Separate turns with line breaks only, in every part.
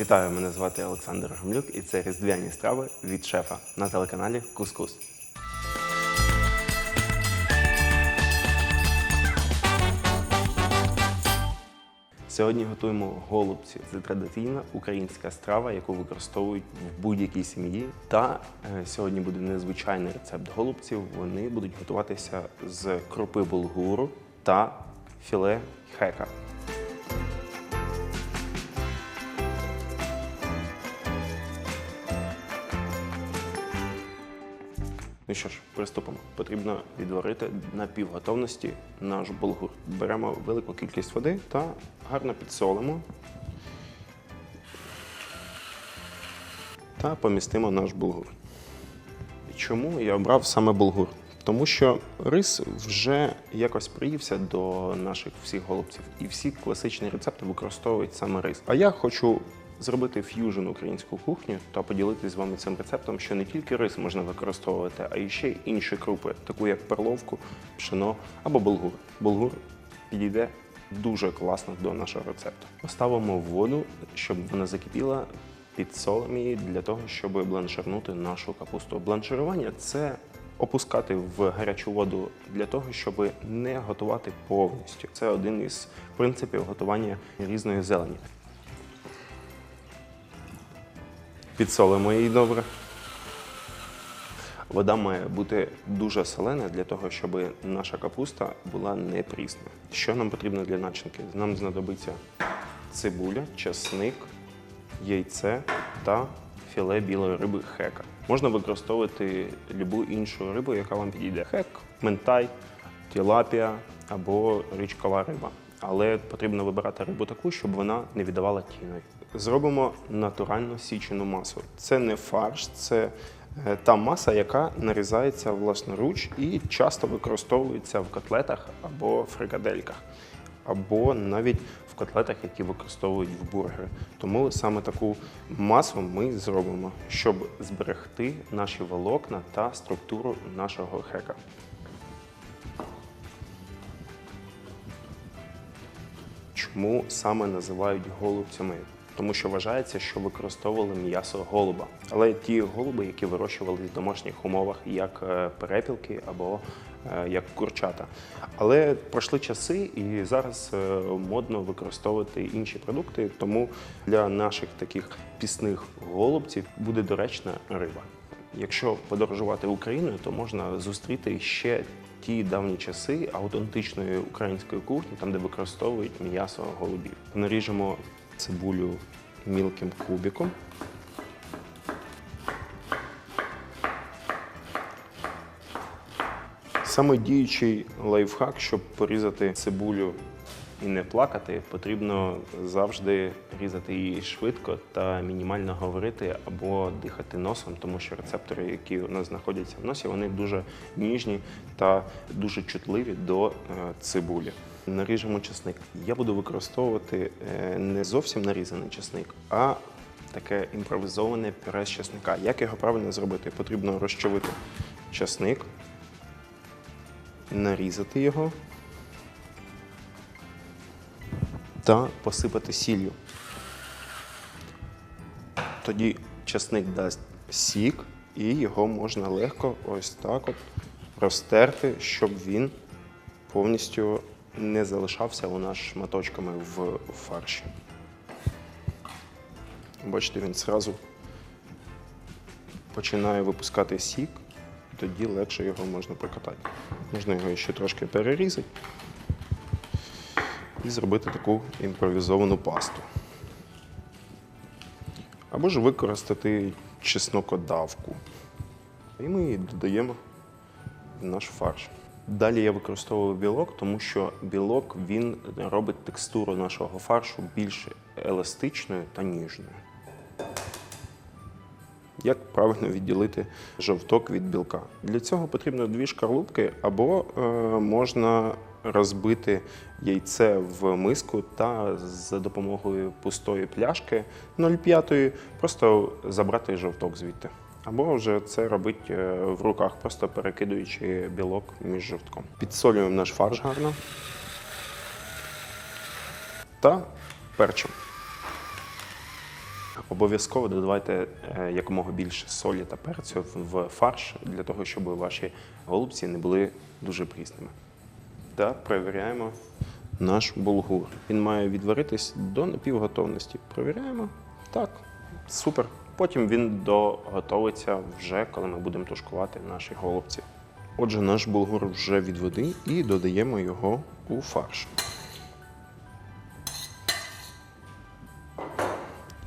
Вітаю, мене звати Олександр Гамлюк і це різдвяні страви від шефа на телеканалі Кускус. Сьогодні готуємо голубці. Це традиційна українська страва, яку використовують в будь-якій сім'ї. Та е, сьогодні буде незвичайний рецепт голубців. Вони будуть готуватися з крупи булгуру та філе хека. Ну що ж, приступимо. Потрібно відварити на півготовності наш булгур. Беремо велику кількість води та гарно підсолимо та помістимо наш булгур. Чому я обрав саме булгур? Тому що рис вже якось приївся до наших всіх голубців, і всі класичні рецепти використовують саме рис. А я хочу зробити ф'южн українську кухню та поділитися з вами цим рецептом, що не тільки рис можна використовувати, а і ще й інші крупи, таку як перловку, пшено або булгур. Булгур підійде дуже класно до нашого рецепту. Поставимо воду, щоб вона закипіла. Підсолимо її для того, щоб бланширнути нашу капусту. Бланширування це опускати в гарячу воду для того, щоб не готувати повністю. Це один із принципів готування різної зелені. Підсолимо її добре. Вода має бути дуже солена для того, щоб наша капуста була не прісна. Що нам потрібно для начинки? Нам знадобиться цибуля, часник, яйце та філе білої риби хека. Можна використовувати будь-яку іншу рибу, яка вам підійде. Хек, ментай, тілапія або річкова риба. Але потрібно вибирати рибу таку, щоб вона не віддавала тіною. Зробимо натурально січену масу. Це не фарш, це е, та маса, яка нарізається власноруч і часто використовується в котлетах або фрикадельках, або навіть в котлетах, які використовують в бургери. Тому саме таку масу ми зробимо, щоб зберегти наші волокна та структуру нашого хека. Чому саме називають голубцями? Тому що вважається, що використовували м'ясо голуба. Але ті голуби, які вирощували в домашніх умовах, як е, перепілки або е, як курчата. Але пройшли часи, і зараз е, модно використовувати інші продукти. Тому для наших таких пісних голубців буде доречна риба. Якщо подорожувати Україною, то можна зустріти ще ті давні часи аутентичної української кухні, там де використовують м'ясо голубів. Наріжемо цибулю мілким кубиком. Саме діючий лайфхак, щоб порізати цибулю і не плакати, потрібно завжди різати її швидко та мінімально говорити або дихати носом, тому що рецептори, які у нас знаходяться в носі, вони дуже ніжні та дуже чутливі до е, цибулі. Наріжемо чесник. Я буду використовувати е, не зовсім нарізаний чесник, а таке імпровізоване пюре з чесника. Як його правильно зробити? Потрібно розчавити чесник, нарізати його та посипати сіллю. Тоді часник дасть сік, і його можна легко ось так от розтерти, щоб він повністю не залишався у нас шматочками в фарші. Бачите, він зразу починає випускати сік, тоді легше його можна прокатати. Можна його ще трошки перерізати і зробити таку імпровізовану пасту. Або ж використати чеснокодавку. І ми її додаємо в наш фарш. Далі я використовую білок, тому що білок він робить текстуру нашого фаршу більш еластичною та ніжною. Як правильно відділити жовток від білка? Для цього потрібно дві шкарлупки, або е, можна розбити яйце в миску та за допомогою пустої пляшки 0,5 просто забрати жовток звідти. Або вже це робити е, в руках, просто перекидуючи білок між жовтком. Підсолюємо наш фарш гарно та перчимо. Обов'язково додавайте е, якомога більше солі та перцю в фарш для того, щоб ваші голубці не були дуже прісними. Та перевіряємо наш булгур. Він має відваритись до напівготовності. Перевіряємо. Так, супер. Потім він доготовиться вже, коли ми будемо тушкувати наші голубці. Отже, наш булгур вже від води і додаємо його у фарш.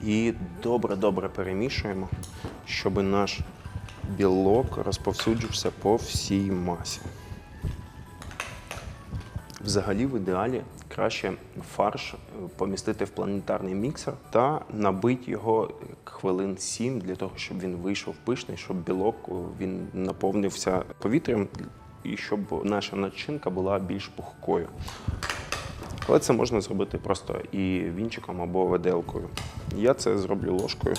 І добре-добре перемішуємо, щоб наш білок розповсюджився по всій масі. Взагалі, в ідеалі краще фарш помістити в планетарний міксер та набити його хвилин 7 для того, щоб він вийшов пишний, щоб білок він наповнився повітрям і щоб наша начинка була більш пухкою. Але це можна зробити просто і вінчиком або виделкою. Я це зроблю ложкою.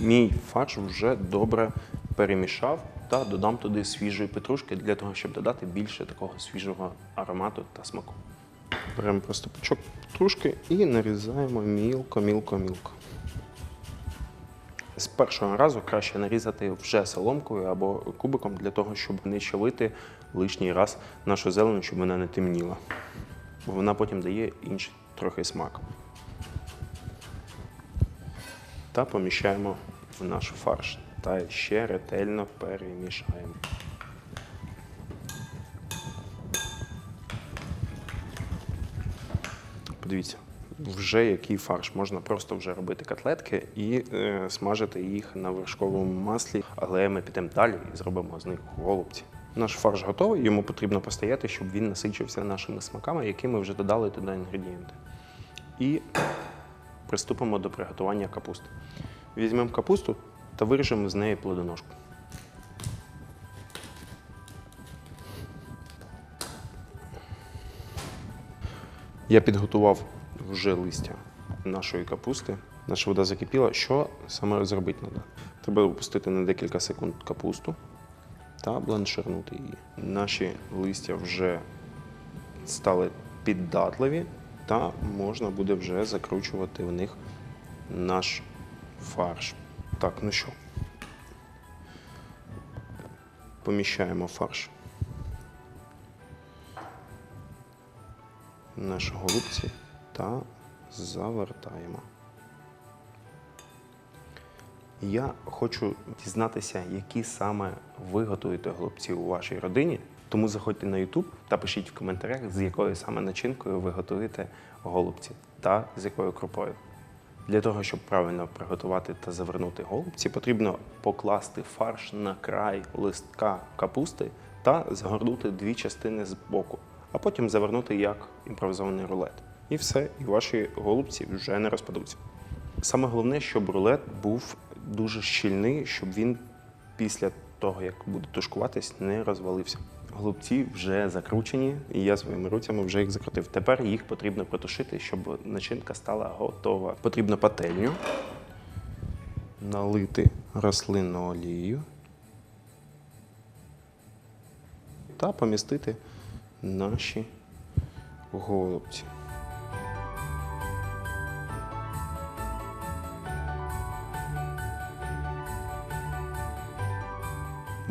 Мій фарш вже добре перемішав та додам туди свіжої петрушки для того, щоб додати більше такого свіжого аромату та смаку. Беремо просто пучок петрушки і нарізаємо мілко, мілко, мілко. З першого разу краще нарізати вже соломкою або кубиком для того, щоб не чавити лишній раз нашу зелену, щоб вона не темніла. Бо вона потім дає інший трохи смак. Та поміщаємо в наш фарш. Та ще ретельно перемішаємо. Подивіться, вже який фарш. Можна просто вже робити котлетки і е, смажити їх на вершковому маслі, але ми підемо далі і зробимо з них голубці. Наш фарш готовий, йому потрібно постояти, щоб він насичився нашими смаками, які ми вже додали туди інгредієнти. І приступимо до приготування капусти. Візьмемо капусту та виріжемо з неї плодоножку. Я підготував вже листя нашої капусти. Наша вода закипіла. Що саме зробити треба? Треба опустити на декілька секунд капусту та бланширнути її. Наші листя вже стали піддатливі, та можна буде вже закручувати в них наш фарш. Так, ну що? Поміщаємо фарш. Наші голубці та завертаємо. Я хочу дізнатися, які саме ви готуєте голубці у вашій родині. Тому заходьте на YouTube та пишіть в коментарях, з якою саме начинкою ви готуєте голубці та з якою крупою. Для того, щоб правильно приготувати та завернути голубці, потрібно покласти фарш на край листка капусти та згорнути дві частини з боку, а потім завернути як імпровізований рулет. І все, і ваші голубці вже не розпадуться. Саме головне, щоб рулет був дуже щільний, щоб він після того, як буде тушкуватись, не розвалився. Голубці вже закручені, і я своїми руцями вже їх закрутив. Тепер їх потрібно протушити, щоб начинка стала готова. Потрібно пательню, налити рослинну олію та помістити наші голубці.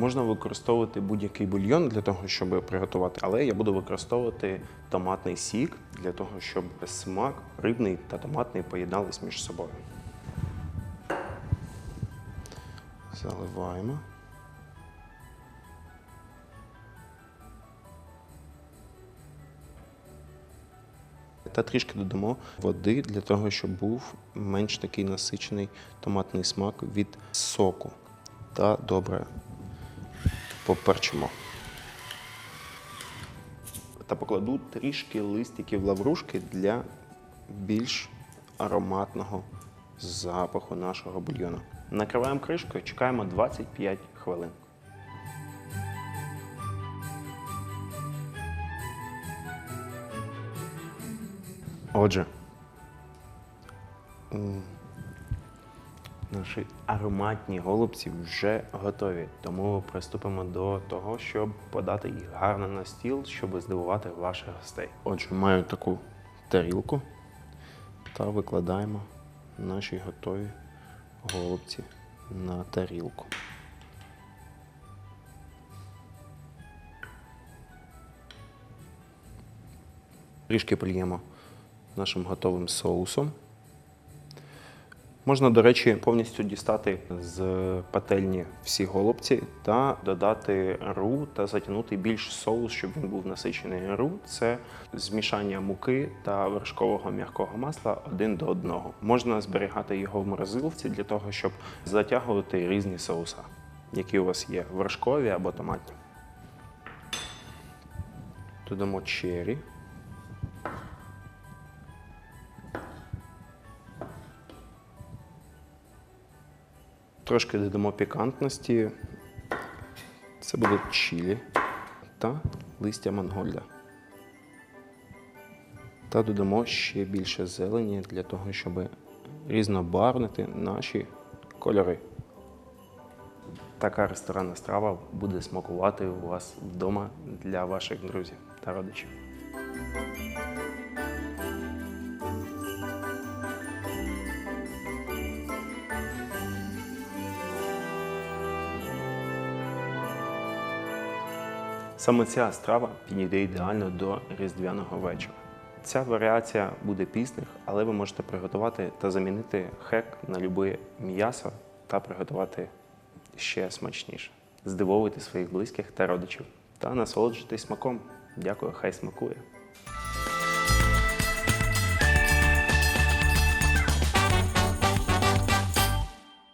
Можна використовувати будь-який бульйон для того, щоб приготувати, але я буду використовувати томатний сік для того, щоб смак рибний та томатний поєднались між собою. Заливаємо. Та трішки додамо води для того, щоб був менш такий насичений томатний смак від соку. Та добре поперчимо. Та покладу трішки листиків лаврушки для більш ароматного запаху нашого бульйону. Накриваємо кришкою, чекаємо 25 хвилин. Отже, Наші ароматні голубці вже готові, тому приступимо до того, щоб подати їх гарно на стіл, щоб здивувати ваших гостей. Отже, маю таку тарілку та викладаємо наші готові голубці на тарілку. Трішки прильємо нашим готовим соусом. Можна, до речі, повністю дістати з пательні всі голубці та додати ру та затягнути більш соус, щоб він був насичений. Ру це змішання муки та вершкового м'якого масла один до одного. Можна зберігати його в морозилці для того, щоб затягувати різні соуса, які у вас є вершкові або томатні. Додамо чері. Трошки додамо пікантності. Це буде чилі та листя мангольда. Та додамо ще більше зелені для того, щоб різнобарвнити наші кольори. Така ресторанна страва буде смакувати у вас вдома для ваших друзів та родичів. Саме ця страва підійде ідеально до різдвяного вечора. Ця варіація буде пісних, але ви можете приготувати та замінити хек на любе м'ясо та приготувати ще смачніше. Здивовуйте своїх близьких та родичів та насолоджуйтесь смаком. Дякую, хай смакує.